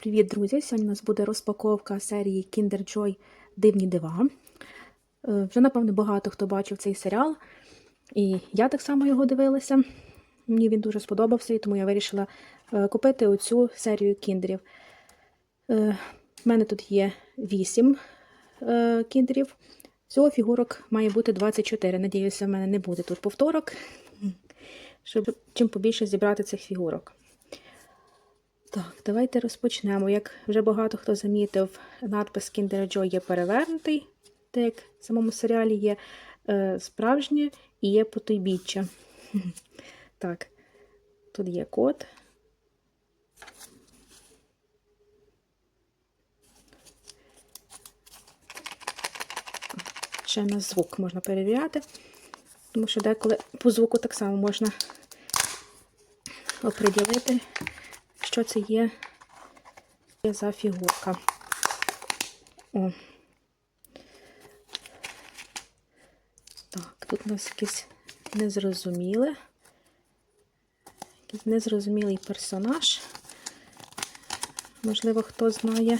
Привіт, друзі! Сьогодні у нас буде розпаковка серії Kinder Joy Дивні дива. Е, Вже, напевно, багато хто бачив цей серіал, і я так само його дивилася. Мені він дуже сподобався, і тому я вирішила е, купити оцю серію кіндерів. Е, В мене тут є 8 е, кіндерів. Всього фігурок має бути 24. Надіюся, в мене не буде тут повторок, щоб чим побільше зібрати цих фігурок. Так, давайте розпочнемо. Як вже багато хто замітив, надпис Kinder Joy є перевернутий, так як в самому серіалі є е, справжнє і є потойбіччя. Так, тут є код. Ще на звук можна перевіряти, тому що деколи по звуку так само можна оприділити, що це є за фігурка. О. Так, тут у нас якийсь незрозуміле. Якийсь незрозумілий персонаж. Можливо, хто знає,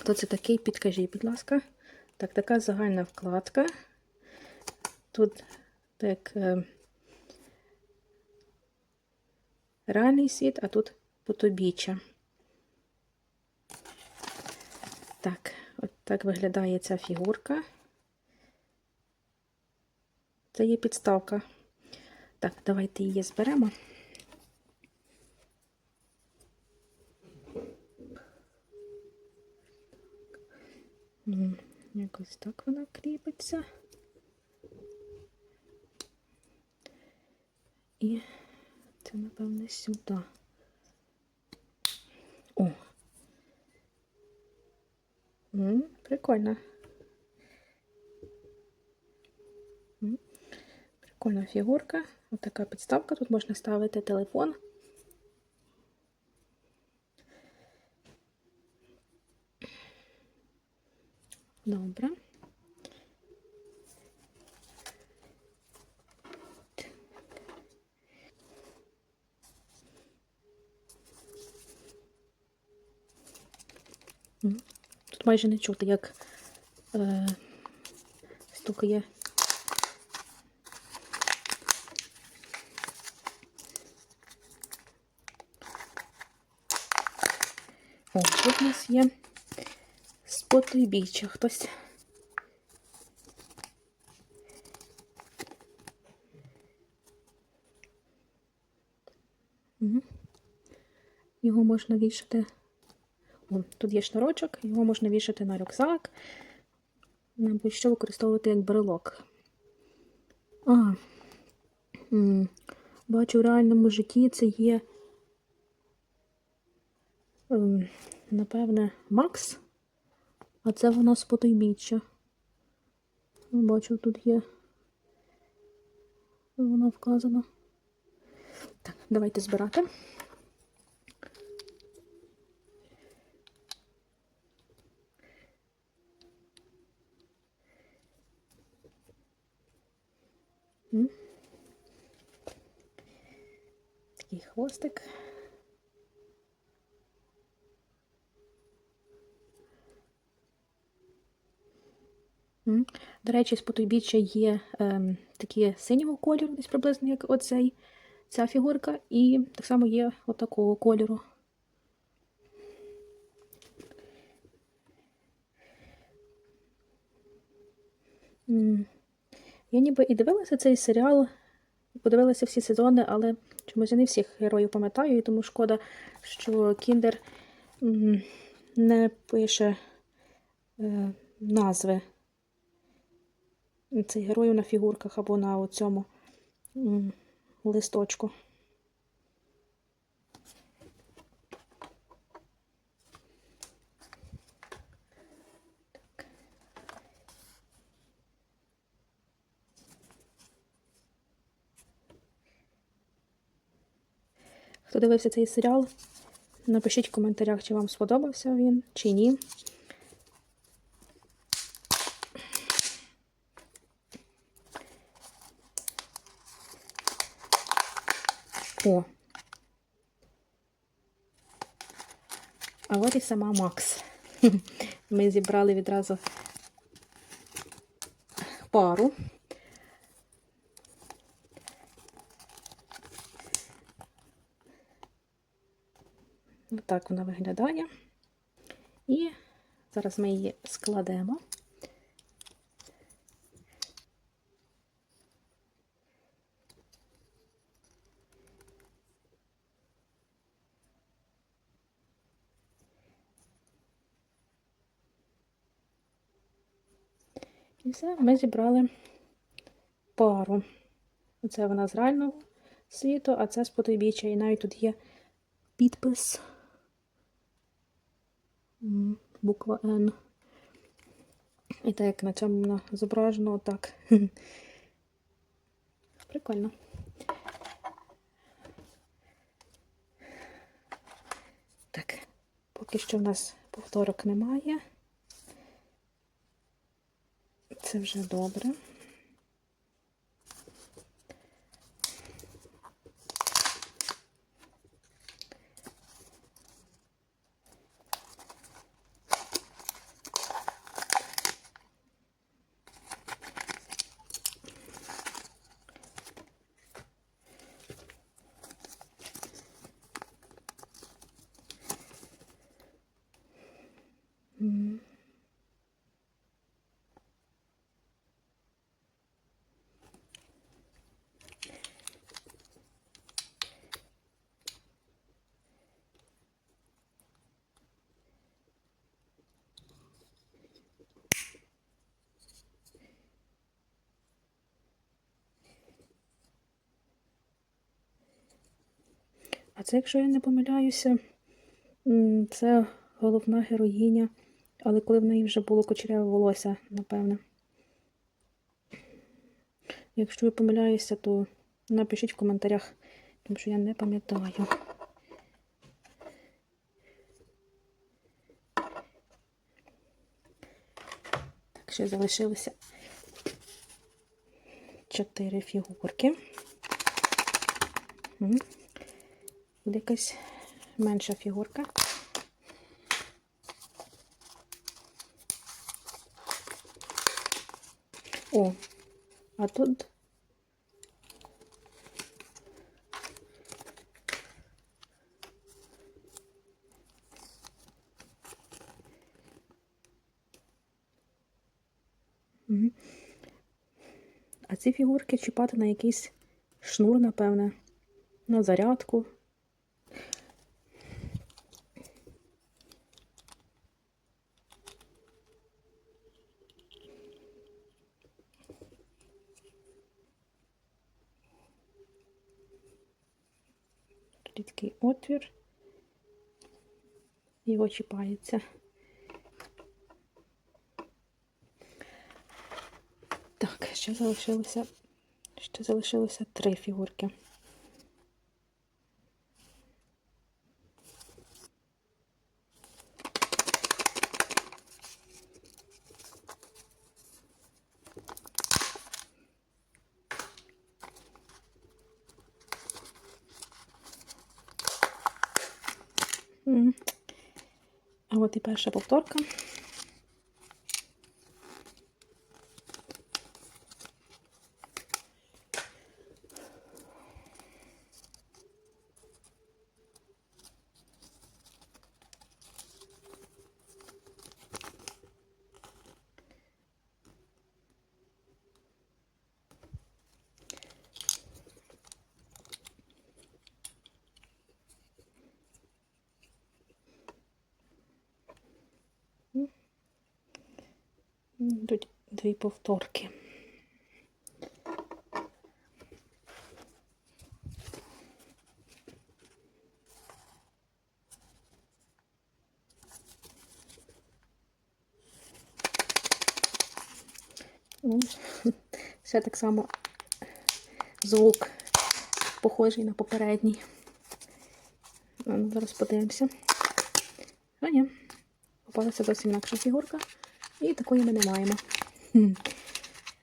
хто це такий, підкажіть, будь ласка. Так, така загальна вкладка. Тут так. Е, реальний світ, а тут потобіччя. Так, от так виглядає ця фігурка. Це є підставка. Так, давайте її зберемо. Якось так вона кріпиться. І це, напевне, сюди. О. М, Прикольно. М, Прикольна фігурка. Ось така підставка. Тут можна ставити телефон. Добре. Тут майже не чути, як е, стукає. О, тут у нас є спотойбіччя хтось. Угу. Його можна вішати. Тут є шнурочок, його можна вішати на рюкзак, або що використовувати як брелок. А, бачу, в реальному житті це є, ем, напевне, Макс, а це вона з потойбіччя. Бачу, тут є. Вона вказана. Так, давайте збирати. Такий хвостик. До речі, з потойбіччя є ем, такі синього кольору, десь приблизно, як оцей, ця фігурка, і так само є отакого кольору. Я ніби і дивилася цей серіал, подивилася всі сезони, але чомусь я не всіх героїв пам'ятаю, і тому шкода, що Кіндер не пише е, назви цих героїв на фігурках або на цьому листочку. Хто дивився цей серіал, напишіть в коментарях, чи вам сподобався він, чи ні. О. А от і сама Макс. Ми зібрали відразу пару. Так вона виглядає. І зараз ми її складемо. І все, ми зібрали пару. Оце вона з реального світу, а це з потойбіччя. І навіть тут є підпис. Буква Н. І так як на цьому вона зображено, отак. Прикольно. Так, поки що в нас повторок немає. Це вже добре. А це, якщо я не помиляюся, це головна героїня, але коли в неї вже було кучеряве волосся, напевне. Якщо я помиляюся, то напишіть в коментарях, тому що я не пам'ятаю. Так, ще залишилося чотири фігурки. Буде якась менша фігурка. О, а тут. А ці фігурки чіпати на якийсь шнур, напевне, на зарядку. Тут такий отвір. Його чіпається. Так, ще залишилося, ще залишилося три фігурки. М. А от і перша повторка. Тут дві повторки. Ну, Ще так само звук похожий на попередній. Ну, Зараз подивимося. А ні, попалася зовсім інакша фігурка. І такої ми не маємо.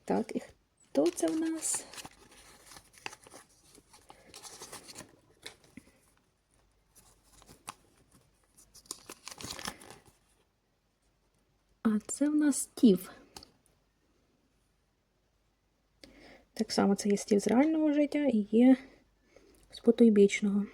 Так, і хто це в нас? А це в нас стів. Так само це є стів з реального життя і є з потойбічного.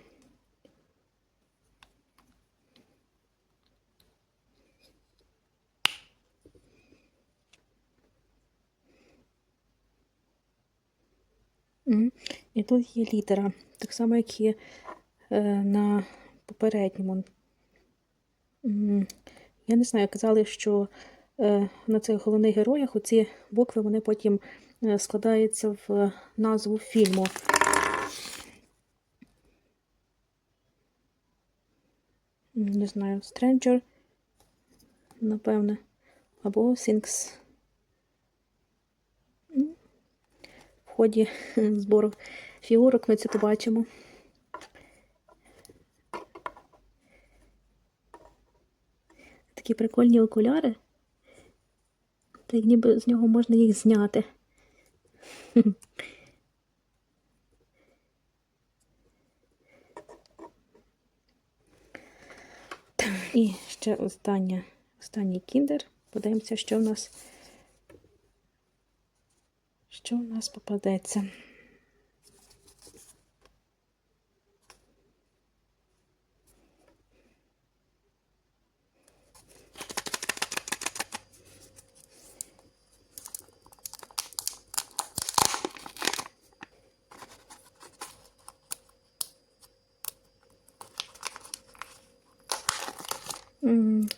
І тут є літера, так само, як і е, на попередньому. Я не знаю, казали, що е, на цих головних героях оці букви вони потім е, складаються в назву фільму. Не знаю, Stranger, напевне, або Things. М, В ході збору фігурок ми це побачимо. Такі прикольні окуляри. Так ніби з нього можна їх зняти. І ще остання, останній кіндер. Подивимося, що в нас, що в нас попадеться.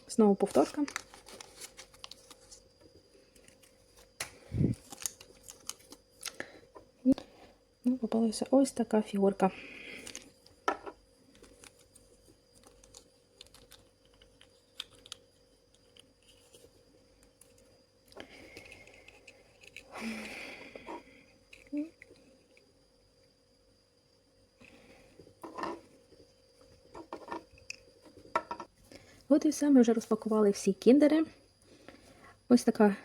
Знову повторка. І, Ну, ось така фігурка. От і все, ми вже розпакували всі кіндери. Ось така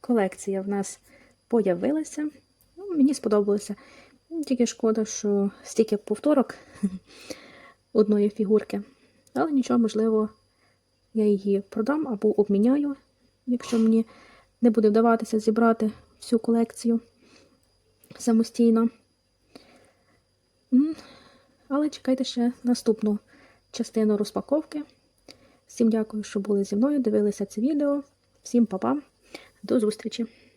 колекція в нас появилася. Ну, мені сподобалося. Тільки шкода, що стільки повторок одної фігурки. Але нічого, можливо, я її продам або обміняю, якщо мені не буде вдаватися зібрати всю колекцію самостійно. Але чекайте ще наступну частину розпаковки. Всім дякую, що були зі мною, дивилися це відео. Всім па-па, до зустрічі!